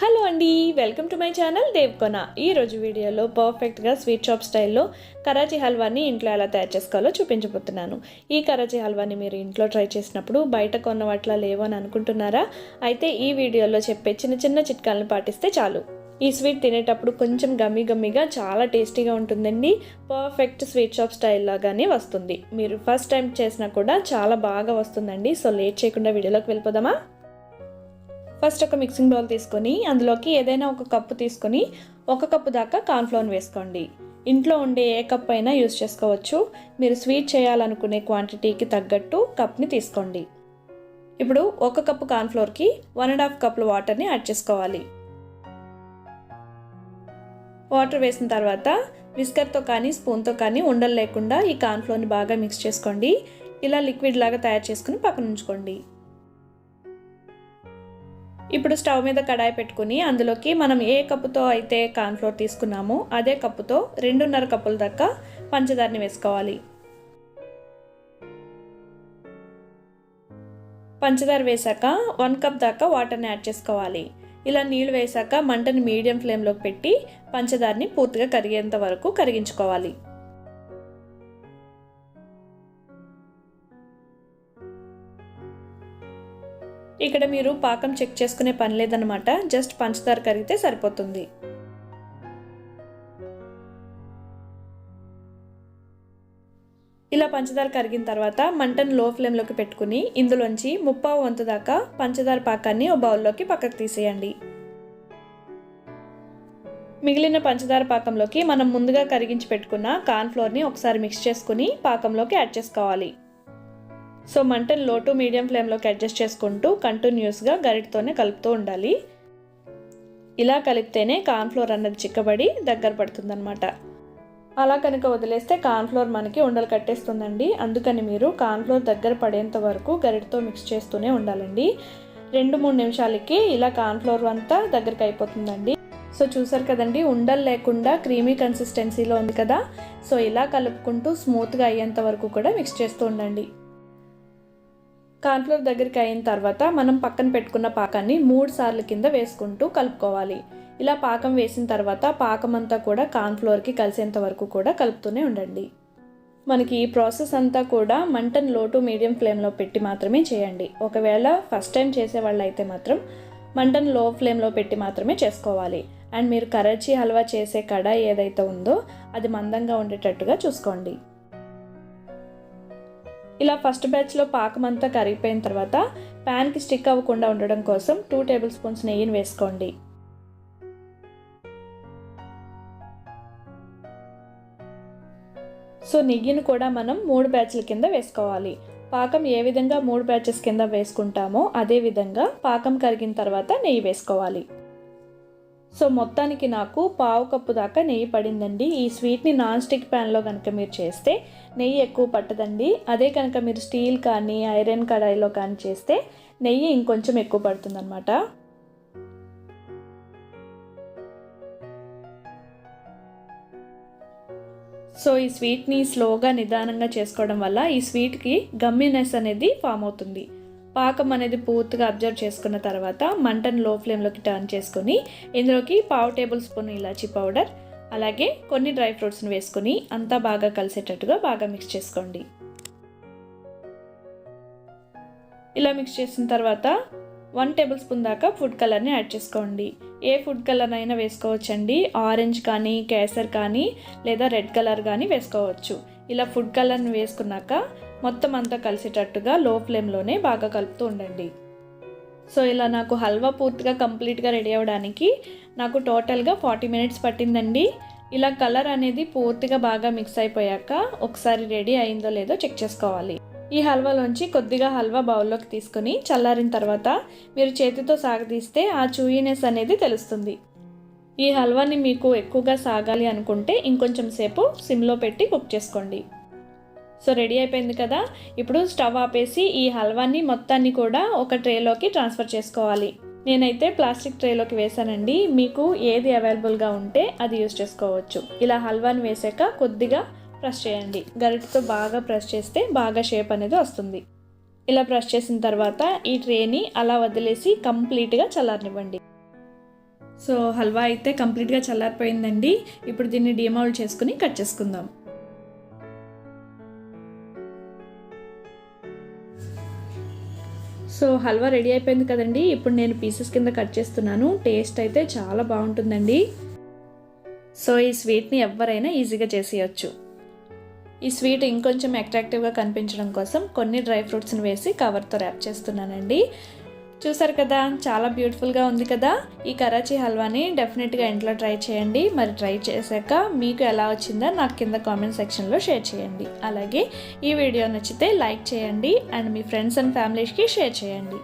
Hello అండి welcome to my channel దేవ్కొన ఈరోజు వీడియోలో పర్ఫెక్ట్గా స్వీట్ షాప్ స్టైల్లో కరాచీ హల్వాని ఇంట్లో ఎలా తయారు చేసుకోవాలో చూపించబోతున్నాను. ఈ కరాచీ హల్వాని మీరు ఇంట్లో ట్రై చేసినప్పుడు బయట కొన్న వాటిలా లేవని అనుకుంటున్నారా? అయితే ఈ వీడియోలో చెప్పే చిన్న చిన్న చిట్కాలను పాటిస్తే చాలు. ఈ స్వీట్ తినేటప్పుడు కొంచెం గమ్మి గమ్మిగా చాలా టేస్టీగా ఉంటుందండి. పర్ఫెక్ట్ స్వీట్ షాప్ స్టైల్ లాగానే వస్తుంది. మీరు ఫస్ట్ టైం చేసినా కూడా చాలా బాగా వస్తుందండి. సో లేట్ చేయకుండా వీడియోలోకి వెళ్ళిపోదామా? ఫస్ట్ ఒక మిక్సింగ్ బౌల్ తీసుకొని అందులోకి ఏదైనా ఒక కప్పు తీసుకొని ఒక కప్పు దాకా కార్న్ఫ్లోర్ వేసుకోండి. ఇంట్లో ఉండే ఏ కప్ అయినా యూస్ చేసుకోవచ్చు. మీరు స్వీట్ చేయాలనుకునే క్వాంటిటీకి తగ్గట్టు కప్ని తీసుకోండి. ఇప్పుడు ఒక కప్పు కార్న్ఫ్లోర్కి వన్ అండ్ హాఫ్ కప్పులు వాటర్ని యాడ్ చేసుకోవాలి. వాటర్ వేసిన తర్వాత విస్కర్తో కానీ స్పూన్తో కానీ ఉండలు లేకుండా ఈ కార్న్ఫ్లోర్ని బాగా మిక్స్ చేసుకోండి. ఇలా లిక్విడ్ లాగా తయారు చేసుకుని పక్కన ఉంచుకోండి. ఇప్పుడు స్టవ్ మీద కడాయి పెట్టుకుని అందులోకి మనం ఏ కప్పుతో అయితే కార్న్ఫ్లోర్ తీసుకున్నామో అదే కప్పుతో రెండున్నర కప్పుల దాకా పంచదారని వేసుకోవాలి. పంచదార వేసాక వన్ కప్ దాకా వాటర్ని యాడ్ చేసుకోవాలి. ఇలా నీళ్ళు వేసాక మంటని మీడియం ఫ్లేమ్లోకి పెట్టి పంచదారని పూర్తిగా కరిగేంత వరకు కరిగించుకోవాలి. ఇక్కడ మీరు పాకం చెక్ చేసుకునే పని లేదనమాట జస్ట్ పంచదార కరిగితే సరిపోతుంది. ఇలా పంచదార కరిగిన తర్వాత మంటను లో ఫ్లేమ్లోకి పెట్టుకుని ఇందులోంచి ముప్పావు వంతు దాకా పంచదార పాకాన్ని ఓ బౌల్లోకి పక్కకు తీసేయండి. మిగిలిన పంచదార పాకంలోకి మనం ముందుగా కరిగించి పెట్టుకున్న కార్న్ఫ్లోర్ని ఒకసారి మిక్స్ చేసుకుని పాకంలోకి యాడ్ చేసుకోవాలి. సో మంటను లో టు మీడియం ఫ్లేమ్లోకి అడ్జస్ట్ చేసుకుంటూ కంటిన్యూస్గా గరిటతోనే కలుపుతూ ఉండాలి. ఇలా కలిపితేనే కార్న్ఫ్లోర్ అన్నది చిక్కబడి దగ్గర పడుతుందన్నమాట. అలా కనుక వదిలేస్తే కార్న్ఫ్లోర్ మనకి ఉండలు కట్టేస్తుందండి. అందుకని మీరు కార్న్ఫ్లోర్ దగ్గర పడేంత వరకు గరిటతో మిక్స్ చేస్తూనే ఉండాలండి. రెండు మూడు నిమిషాలకి ఇలా కార్న్ఫ్లోర్ అంతా దగ్గరికి అయిపోతుందండి. సో చూసారు కదండి ఉండలు లేకుండా క్రీమీ కన్సిస్టెన్సీలో ఉంది కదా. సో ఇలా కలుపుకుంటూ స్మూత్గా అయ్యేంత వరకు కూడా మిక్స్ చేస్తూ ఉండండి. కార్న్ఫ్లోర్ దగ్గరికి అయిన తర్వాత మనం పక్కన పెట్టుకున్న పాకాన్ని మూడు సార్లు కింద వేసుకుంటూ కలుపుకోవాలి. ఇలా పాకం వేసిన తర్వాత పాకం అంతా కూడా కార్న్ఫ్లోర్కి కలిసేంత వరకు కూడా కలుపుతూనే ఉండండి. మనకి ఈ ప్రాసెస్ అంతా కూడా మంటను లో టు మీడియం ఫ్లేమ్లో పెట్టి మాత్రమే చేయండి. ఒకవేళ ఫస్ట్ టైం చేసే వాళ్ళు అయితే మాత్రం మంటను లో ఫ్లేమ్లో పెట్టి మాత్రమే చేసుకోవాలి. అండ్ మీరు కరచీ హల్వా చేసే కడాయి ఏదైతే ఉందో అది మందంగా ఉండేటట్టుగా చూసుకోండి. ఇలా ఫస్ట్ బ్యాచ్లో పాకం అంతా కరిగిపోయిన తర్వాత ప్యాన్కి స్టిక్ అవ్వకుండా ఉండడం కోసం టూ టేబుల్ స్పూన్స్ నెయ్యిని వేసుకోండి. సో నెయ్యిని కూడా మనం మూడు బ్యాచ్ల కింద వేసుకోవాలి. పాకం ఏ విధంగా మూడు బ్యాచెస్ కింద వేసుకుంటామో అదే విధంగా పాకం కరిగిన తర్వాత నెయ్యి వేసుకోవాలి. సో మొత్తానికి నాకు పావు కప్పు దాకా నెయ్యి పడిందండి. ఈ స్వీట్ని నాన్ స్టిక్ ప్యాన్లో కనుక మీరు చేస్తే నెయ్యి ఎక్కువ పట్టదండి. అదే కనుక మీరు స్టీల్ కానీ ఐరన్ కడాయిలో కానీ చేస్తే నెయ్యి ఇంకొంచెం ఎక్కువ పడుతుందన్నమాట. సో ఈ స్వీట్ని స్లోగా నిదానంగా చేసుకోవడం వల్ల ఈ స్వీట్కి గమ్మినెస్ అనేది ఫామ్ అవుతుంది. పాకం అనేది పూర్తిగా అబ్జర్వ్ చేసుకున్న తర్వాత మంటను లో ఫ్లేమ్లోకి టర్న్ చేసుకొని ఇందులోకి పావు టేబుల్ స్పూన్ ఇలాచీ పౌడర్ అలాగే కొన్ని డ్రై ఫ్రూట్స్ని వేసుకొని అంతా బాగా కలిసేటట్టుగా బాగా మిక్స్ చేసుకోండి. ఇలా మిక్స్ చేసిన తర్వాత వన్ టేబుల్ స్పూన్ దాకా ఫుడ్ కలర్ని యాడ్ చేసుకోండి. ఏ ఫుడ్ కలర్ అయినా వేసుకోవచ్చండి. ఆరెంజ్ కానీ కేసర్ కానీ లేదా రెడ్ కలర్ కానీ వేసుకోవచ్చు. ఇలా ఫుడ్ కలర్ని వేసుకున్నాక మొత్తం అంతా కలిసేటట్టుగా లో ఫ్లేమ్లోనే బాగా కలుపుతూ ఉండండి. సో ఇలా నాకు హల్వా పూర్తిగా కంప్లీట్గా రెడీ అవ్వడానికి నాకు టోటల్గా ఫార్టీ మినిట్స్ పట్టిందండి. ఇలా కలర్ అనేది పూర్తిగా బాగా మిక్స్ అయిపోయాక ఒకసారి రెడీ అయిందో లేదో చెక్ చేసుకోవాలి. ఈ హల్వాలోంచి కొద్దిగా హల్వా బౌల్లోకి తీసుకొని చల్లారిన తర్వాత మీరు చేతితో సాగదీస్తే ఆ చూయినెస్ అనేది తెలుస్తుంది. ఈ హల్వాని మీకు ఎక్కువగా సాగాలి అనుకుంటే ఇంకొంచెం సేపు సిమ్లో పెట్టి కుక్ చేసుకోండి. సో రెడీ అయిపోయింది కదా. ఇప్పుడు స్టవ్ ఆపేసి ఈ హల్వాని మొత్తాన్ని కూడా ఒక ట్రేలోకి ట్రాన్స్ఫర్ చేసుకోవాలి. నేనైతే ప్లాస్టిక్ ట్రేలోకి వేసానండి మీకు ఏది అవైలబుల్గా ఉంటే అది యూస్ చేసుకోవచ్చు. ఇలా హల్వాని వేసాక కొద్దిగా ప్రెస్ చేయండి. గరిటతో బాగా ప్రెస్ చేస్తే బాగా షేప్ అనేది వస్తుంది. ఇలా ప్రెస్ చేసిన తర్వాత ఈ ట్రేని అలా వదిలేసి కంప్లీట్గా చల్లారనివ్వండి. సో హల్వా అయితే కంప్లీట్గా చల్లారిపోయిందండి. ఇప్పుడు దీన్ని డిమౌల్డ్ చేసుకుని కట్ చేసుకుందాం. సో హల్వా రెడీ అయిపోయింది కదండి. ఇప్పుడు నేను పీసెస్ కింద కట్ చేస్తున్నాను. టేస్ట్ అయితే చాలా బాగుంటుందండి. సో ఈ స్వీట్ని ఎవరైనా ఈజీగా చేసేయచ్చు. ఈ స్వీట్ ఇంకొంచెం అట్రాక్టివ్గా కనిపించడం కోసం కొన్ని డ్రై ఫ్రూట్స్ని వేసి కవర్తో ర్యాప్ చేస్తున్నానండి. చూసారు కదా చాలా బ్యూటిఫుల్గా ఉంది కదా. ఈ కరాచీ హల్వాని డెఫినెట్గా ఇంట్లో ట్రై చేయండి. మరి ట్రై చేశాక మీకు ఎలా వచ్చిందో నాకు కింద కామెంట్ సెక్షన్లో షేర్ చేయండి. అలాగే ఈ వీడియో నచ్చితే లైక్ చేయండి అండ్ మీ ఫ్రెండ్స్ అండ్ ఫ్యామిలీస్కి షేర్ చేయండి.